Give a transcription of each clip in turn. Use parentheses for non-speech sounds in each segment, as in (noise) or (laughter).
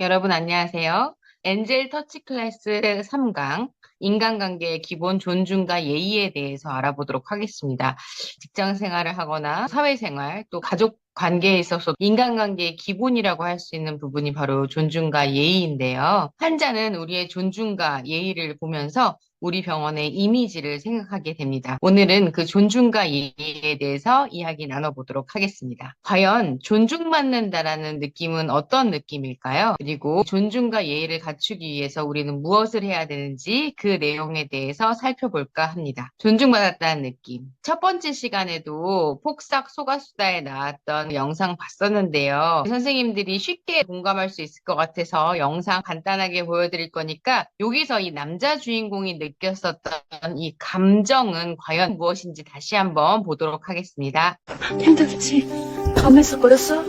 여러분 안녕하세요. 엔젤 터치 클래스 3강 인간관계의 기본 존중과 예의에 대해서 알아보도록 하겠습니다. 직장 생활을 하거나 사회생활 또 가족 관계에 있어서 인간관계의 기본이라고 할 수 있는 부분이 바로 존중과 예의인데요. 환자는 우리의 존중과 예의를 보면서 우리 병원의 이미지를 생각하게 됩니다. 오늘은 그 존중과 예의에 대해서 이야기 나눠보도록 하겠습니다. 과연 존중받는다라는 느낌은 어떤 느낌일까요? 그리고 존중과 예의를 갖추기 위해서 우리는 무엇을 해야 되는지 그 내용에 대해서 살펴볼까 합니다. 존중받았다는 느낌. 첫 번째 시간에도 폭삭 소가수다에 나왔던 영상 봤었는데요. 선생님들이 쉽게 공감할 수 있을 것 같아서 영상 간단하게 보여드릴 거니까 여기서 이 남자 주인공이 느 꼈었던 이 감정은 과연 무엇인지 다시 한번 보도록 하겠습니다. 힘들지? 밤에서 버렸어?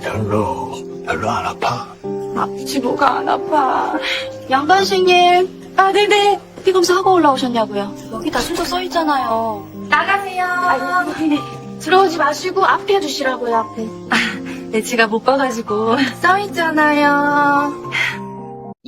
별로, 별로 안 아파. 아프지 뭐가 안 아파. 양반생님. 아, 네네. 피 검사하고 올라오셨냐고요? 여기 다 순서 써있잖아요. 나가세요. 아니, 들어오지 마시고 앞에 해주시라고요, 앞에. 아, 네, 제가 못 봐가지고. (laughs) 써있잖아요.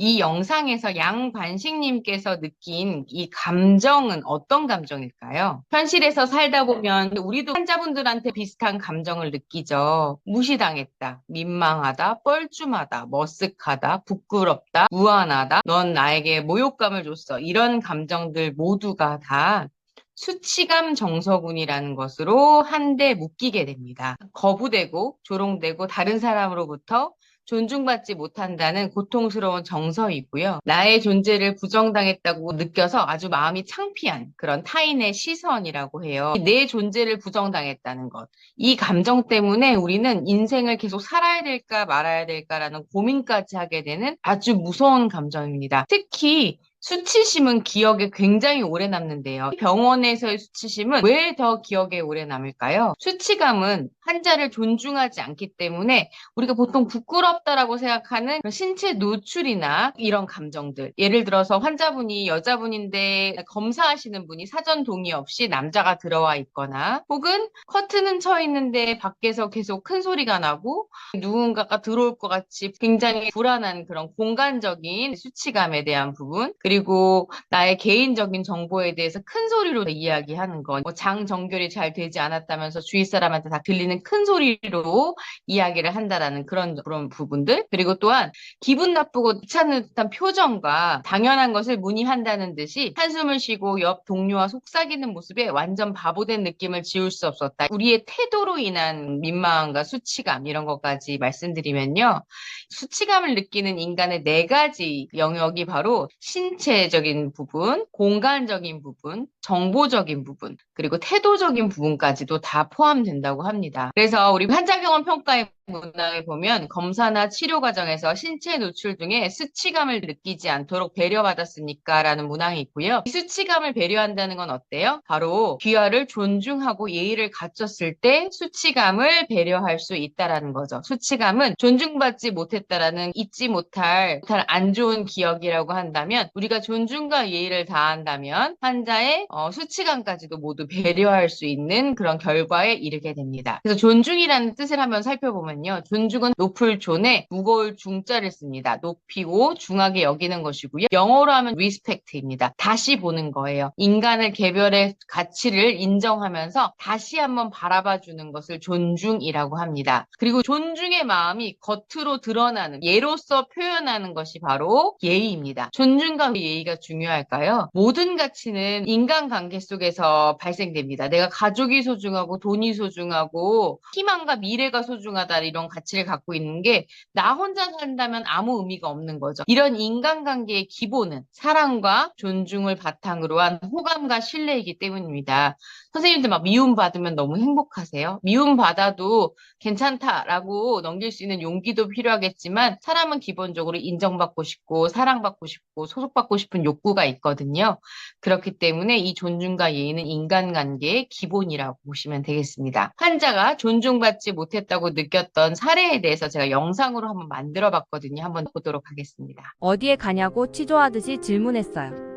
이 영상에서 양관식님께서 느낀 이 감정은 어떤 감정일까요? 현실에서 살다 보면 우리도 환자분들한테 비슷한 감정을 느끼죠. 무시당했다, 민망하다, 뻘쭘하다, 머쓱하다, 부끄럽다, 무안하다, 넌 나에게 모욕감을 줬어. 이런 감정들 모두가 다 수치감 정서군이라는 것으로 한데 묶이게 됩니다. 거부되고 조롱되고 다른 사람으로부터 존중받지 못한다는 고통스러운 정서이고요. 나의 존재를 부정당했다고 느껴서 아주 마음이 창피한 그런 타인의 시선이라고 해요. 내 존재를 부정당했다는 것. 이 감정 때문에 우리는 인생을 계속 살아야 될까 말아야 될까라는 고민까지 하게 되는 아주 무서운 감정입니다. 특히 수치심은 기억에 굉장히 오래 남는데요. 병원에서의 수치심은 왜 더 기억에 오래 남을까요? 수치감은 환자를 존중하지 않기 때문에 우리가 보통 부끄럽다라고 생각하는 신체 노출이나 이런 감정들. 예를 들어서 환자분이 여자분인데 검사하시는 분이 사전 동의 없이 남자가 들어와 있거나 혹은 커튼은 쳐 있는데 밖에서 계속 큰 소리가 나고 누군가가 들어올 것 같이 굉장히 불안한 그런 공간적인 수치감에 대한 부분 그리고 나의 개인적인 정보에 대해서 큰 소리로 이야기하는 것, 뭐 장정결이 잘 되지 않았다면서 주위 사람한테 다 들리는 큰 소리로 이야기를 한다라는 그런 그런 부분들 그리고 또한 기분 나쁘고 귀찮은 듯한 표정과 당연한 것을 문의한다는 듯이 한숨을 쉬고 옆 동료와 속삭이는 모습에 완전 바보된 느낌을 지울 수 없었다. 우리의 태도로 인한 민망함과 수치감 이런 것까지 말씀드리면요. 수치감을 느끼는 인간의 네 가지 영역이 바로 신체적인 부분, 공간적인 부분, 정보적인 부분, 그리고 태도적인 부분까지도 다 포함된다고 합니다. 그래서 우리 환자경험 평가의 문항에 보면 검사나 치료 과정에서 신체 노출 등의 수치감을 느끼지 않도록 배려받았습니까? 라는 문항이 있고요. 이 수치감을 배려한다는 건 어때요? 바로 귀하를 존중하고 예의를 갖췄을 때 수치감을 배려할 수 있다라는 거죠. 수치감은 존중받지 못했다라는 잊지 못할, 못할 안 좋은 기억이라고 한다면 우리가 존중과 예의를 다한다면 환자의 어, 수치감까지도 모두 배려할 수 있는 그런 결과에 이르게 됩니다. 그래서 존중이라는 뜻을 한번 살펴보면 보면요. 존중은 높을 존에 무거울 중자를 씁니다. 높이고 중하게 여기는 것이고요. 영어로 하면 respect입니다. 다시 보는 거예요. 인간을 개별의 가치를 인정하면서 다시 한번 바라봐 주는 것을 존중이라고 합니다. 그리고 존중의 마음이 겉으로 드러나는 예로서 표현하는 것이 바로 예의입니다. 존중과 예의가 중요할까요? 모든 가치는 인간관계 속에서 발생됩니다. 내가 가족이 소중하고 돈이 소중하고 희망과 미래가 소중하다 이런 가치를 갖고 있는 게 나 혼자 산다면 아무 의미가 없는 거죠. 이런 인간관계의 기본은 사랑과 존중을 바탕으로 한 호감과 신뢰이기 때문입니다. 선생님들 막 미움 받으면 너무 행복하세요? 미움 받아도 괜찮다라고 넘길 수 있는 용기도 필요하겠지만 사람은 기본적으로 인정받고 싶고 사랑받고 싶고 소속받고 싶은 욕구가 있거든요. 그렇기 때문에 이 존중과 예의는 인간관계의 기본이라고 보시면 되겠습니다. 환자가 존중받지 못했다고 느꼈던 사례에 대해서 제가 영상으로 한번 만들어 봤거든요. 한번 보도록 하겠습니다. 어디에 가냐고 취조하듯이 질문했어요.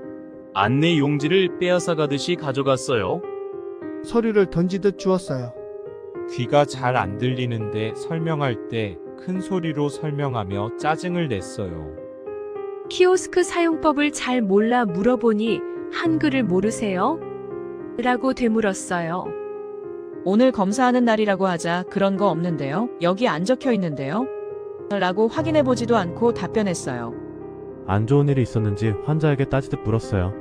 안내 용지를 빼앗아 가듯이 가져갔어요. 서류를 던지듯 주었어요. 귀가 잘 안 들리는데 설명할 때 큰 소리로 설명하며 짜증을 냈어요. 키오스크 사용법을 잘 몰라 물어보니 한글을 모르세요? 라고 되물었어요. 오늘 검사하는 날이라고 하자 그런 거 없는데요. 여기 안 적혀 있는데요. 라고 확인해 보지도 않고 답변했어요. 안 좋은 일이 있었는지 환자에게 따지듯 물었어요.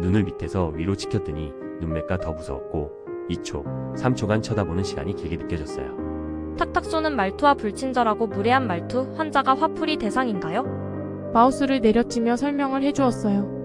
눈을 밑에서 위로 치켰더니 눈매가 더 무서웠고 2초, 3초간 쳐다보는 시간이 길게 느껴졌어요. 탁탁 쏘는 말투와 불친절하고 무례한 말투, 환자가 화풀이 대상인가요? 마우스를 내려치며 설명을 해주었어요.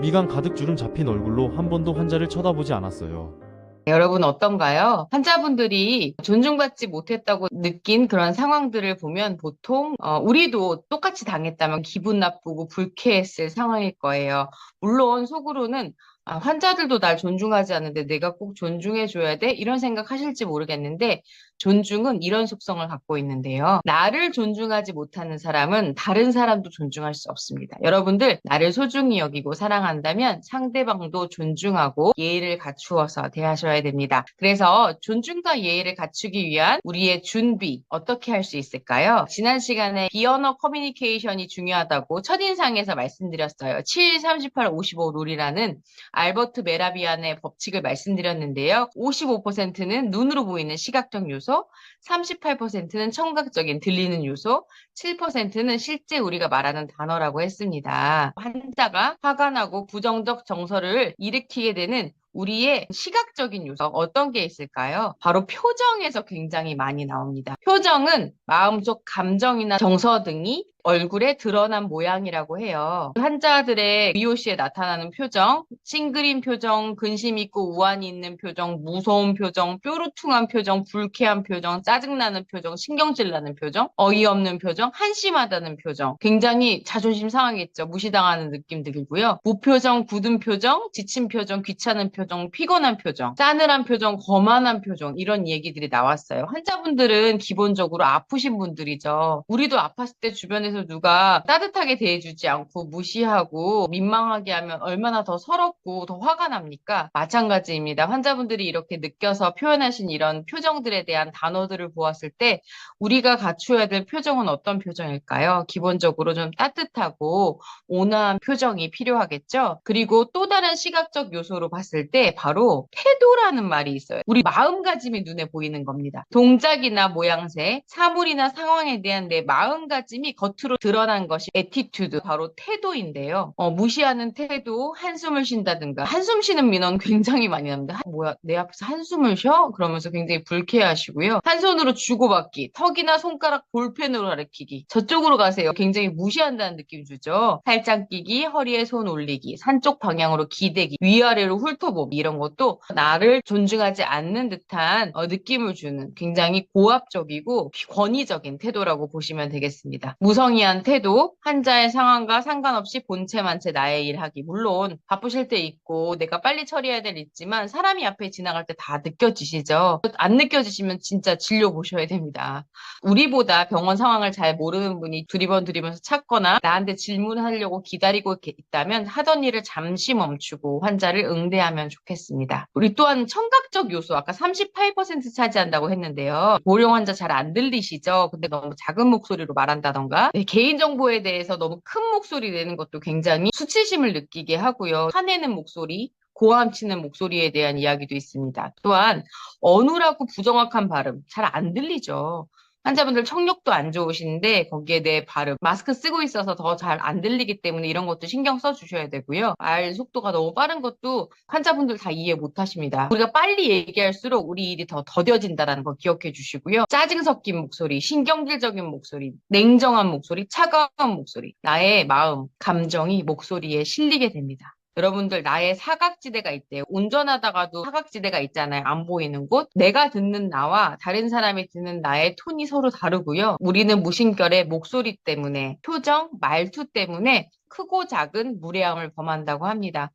미간 가득 주름 잡힌 얼굴로 한 번도 환자를 쳐다보지 않았어요. 여러분 어떤가요? 환자분들이 존중받지 못했다고 느낀 그런 상황들을 보면 보통 어, 우리도 똑같이 당했다면 기분 나쁘고 불쾌했을 상황일 거예요. 물론 속으로는 아, 환자들도 날 존중하지 않는데 내가 꼭 존중해줘야 돼? 이런 생각 하실지 모르겠는데 존중은 이런 속성을 갖고 있는데요. 나를 존중하지 못하는 사람은 다른 사람도 존중할 수 없습니다. 여러분들 나를 소중히 여기고 사랑한다면 상대방도 존중하고 예의를 갖추어서 대하셔야 됩니다. 그래서 존중과 예의를 갖추기 위한 우리의 준비 어떻게 할 수 있을까요? 지난 시간에 비언어 커뮤니케이션이 중요하다고 첫인상에서 말씀드렸어요. 7, 38, 55 룰이라는 알버트 메라비안의 법칙을 말씀드렸는데요. 55%는 눈으로 보이는 시각적 요소, 38%는 청각적인 들리는 요소, 7%는 실제 우리가 말하는 단어라고 했습니다. 환자가 화가 나고 부정적 정서를 일으키게 되는 우리의 시각적인 요소 어떤 게 있을까요? 바로 표정에서 굉장히 많이 나옵니다. 표정은 마음속 감정이나 정서 등이 얼굴에 드러난 모양이라고 해요. 환자들의 VOC에 나타나는 표정, 싱그린 표정, 근심 있고 우환이 있는 표정, 무서운 표정, 뾰루퉁한 표정, 불쾌한 표정, 짜증나는 표정, 신경질 나는 표정, 어이없는 표정, 한심하다는 표정, 굉장히 자존심 상하겠죠. 무시당하는 느낌 들고요. 무표정, 굳은 표정, 지친 표정, 귀찮은 표정, 피곤한 표정, 싸늘한 표정, 거만한 표정 이런 얘기들이 나왔어요. 환자분들은 기본적으로 아프신 분들이죠. 우리도 아팠을 때 주변에서 누가 따뜻하게 대해주지 않고 무시하고 민망하게 하면 얼마나 더 서럽고 더 화가 납니까? 마찬가지입니다. 환자분들이 이렇게 느껴서 표현하신 이런 표정들에 대한 단어들을 보았을 때 우리가 갖추어야 될 표정은 어떤 표정일까요? 기본적으로 좀 따뜻하고 온화한 표정이 필요하겠죠? 그리고 또 다른 시각적 요소로 봤을 때 바로 태도라는 말이 있어요. 우리 마음가짐이 눈에 보이는 겁니다. 동작이나 모양새, 사물이나 상황에 대한 내 마음가짐이 겉으로 드러난 것이 에티튜드, 바로 태도인데요. 어, 무시하는 태도, 한숨을 쉰다든가 한숨 쉬는 민원 굉장히 많이 납니다. 하- 뭐야, 내 앞에서 한숨을 쉬어? 그러면서 굉장히 불쾌하시고요. 한 손으로 주고받기, 턱이나 손가락 볼펜으로 가리키기. 저쪽으로 가세요. 굉장히 무시한다는 느낌 주죠. 팔짱 끼기, 허리에 손 올리기, 산쪽 방향으로 기대기, 위아래로 훑어보기 이런 것도 나를 존중하지 않는 듯한 어, 느낌을 주는 굉장히 고압적이고 권위적인 태도라고 보시면 되겠습니다. 무성의 한 태도, 환자의 상황과 상관없이 본체만체 나의 일 하기. 물론 바쁘실 때 있고 내가 빨리 처리해야 될일 있지만 사람이 앞에 지나갈 때 다 느껴지시죠? 안 느껴지시면 진짜 진료 보셔야 됩니다. 우리보다 병원 상황을 잘 모르는 분이 두리번 두리면서 찾거나 나한테 질문하려고 기다리고 있다면 하던 일을 잠시 멈추고 환자를 응대하면 좋겠습니다. 우리 또한 청각적 요소 아까 38% 차지한다고 했는데요. 고령 환자 잘 안 들리시죠? 근데 너무 작은 목소리로 말한다던가 네, 개인정보에 대해서 너무 큰 목소리 내는 것도 굉장히 수치심을 느끼게 하고요. 화내는 목소리 고함치는 목소리에 대한 이야기도 있습니다. 또한 어눌하고 부정확한 발음 잘 안 들리죠. 환자분들 청력도 안 좋으신데 거기에 내 발음 마스크 쓰고 있어서 더 잘 안 들리기 때문에 이런 것도 신경 써 주셔야 되고요. 말 속도가 너무 빠른 것도 환자분들 다 이해 못 하십니다. 우리가 빨리 얘기할수록 우리 일이 더 더뎌진다는 거 기억해 주시고요. 짜증 섞인 목소리, 신경질적인 목소리, 냉정한 목소리, 차가운 목소리, 나의 마음, 감정이 목소리에 실리게 됩니다. 여러분들 나의 사각지대가 있대요. 운전하다가도 사각지대가 있잖아요. 안 보이는 곳. 내가 듣는 나와 다른 사람이 듣는 나의 톤이 서로 다르고요. 우리는 무심결에 목소리 때문에 표정, 말투 때문에 크고 작은 무례함을 범한다고 합니다.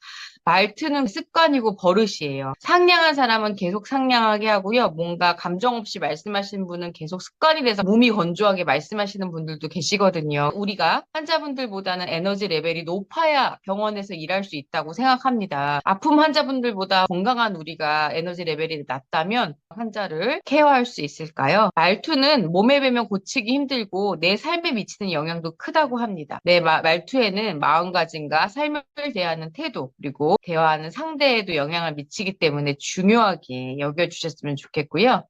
말투는 습관이고 버릇이에요. 상냥한 사람은 계속 상냥하게 하고요. 뭔가 감정 없이 말씀하시는 분은 계속 습관이 돼서 몸이 건조하게 말씀하시는 분들도 계시거든요. 우리가 환자분들보다는 에너지 레벨이 높아야 병원에서 일할 수 있다고 생각합니다. 아픔 환자분들보다 건강한 우리가 에너지 레벨이 낮다면 환자를 케어할 수 있을까요? 말투는 몸에 배면 고치기 힘들고 내 삶에 미치는 영향도 크다고 합니다. 내 마- 말투에는 마음가짐과 삶을 대하는 태도 그리고 대화하는 상대에도 영향을 미치기 때문에 중요하게 여겨주셨으면 좋겠고요.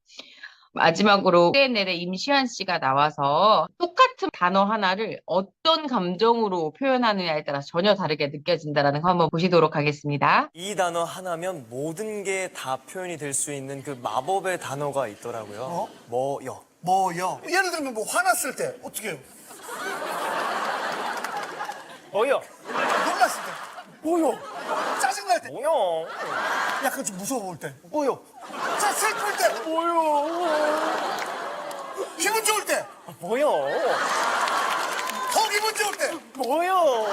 마지막으로 CNL의 임시완 씨가 나와서 똑같은 단어 하나를 어떤 감정으로 표현하느냐에 따라 전혀 다르게 느껴진다라는 거 한번 보시도록 하겠습니다. 이 단어 하나면 모든 게 다 표현이 될 수 있는 그 마법의 단어가 있더라고요. 어? 뭐요? 뭐요? 예를 들면 뭐 화났을 때 어떻게 해요? 뭐요? 놀랐을 때 뭐요? 짜증날 때 뭐요? 약간 좀 무서워 보일 때 뭐요? 자 슬플 때 뭐요? 기분 좋을 때더 뭐요? 기분 좋을 때 뭐요?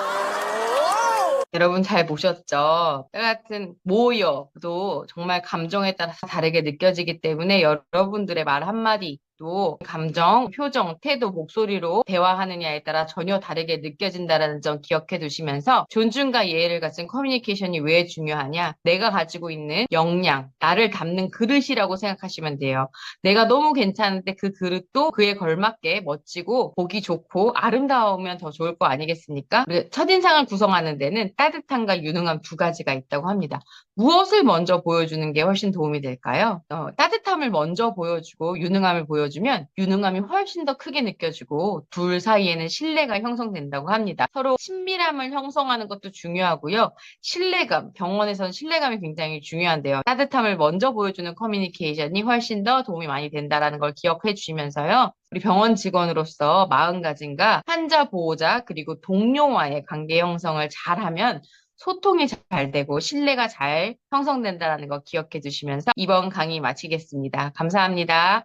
여러분 잘 보셨죠? 같은 모여도 정말 감정에 따라 다르게 느껴지기 때문에 여러분들의 말 한마디 도 감정, 표정, 태도, 목소리로 대화하느냐에 따라 전혀 다르게 느껴진다는 점 기억해 두시면서 존중과 예의를 가진 커뮤니케이션이 왜 중요하냐? 내가 가지고 있는 역량, 나를 담는 그릇이라고 생각하시면 돼요. 내가 너무 괜찮은데 그 그릇도 그에 걸맞게 멋지고 보기 좋고 아름다우면 더 좋을 거 아니겠습니까? 첫인상을 구성하는 데는 따뜻함과 유능함 두 가지가 있다고 합니다. 무엇을 먼저 보여주는 게 훨씬 도움이 될까요? 어, 따뜻함을 먼저 보여주고 유능함을 보여주면 유능함이 훨씬 더 크게 느껴지고 둘 사이에는 신뢰가 형성된다고 합니다. 서로 친밀함을 형성하는 것도 중요하고요. 신뢰감, 병원에서는 신뢰감이 굉장히 중요한데요. 따뜻함을 먼저 보여주는 커뮤니케이션이 훨씬 더 도움이 많이 된다라는 걸 기억해 주시면서요. 우리 병원 직원으로서 마음가짐과 환자 보호자 그리고 동료와의 관계 형성을 잘하면 소통이 잘 되고 신뢰가 잘 형성된다는 거 기억해 주시면서 이번 강의 마치겠습니다. 감사합니다.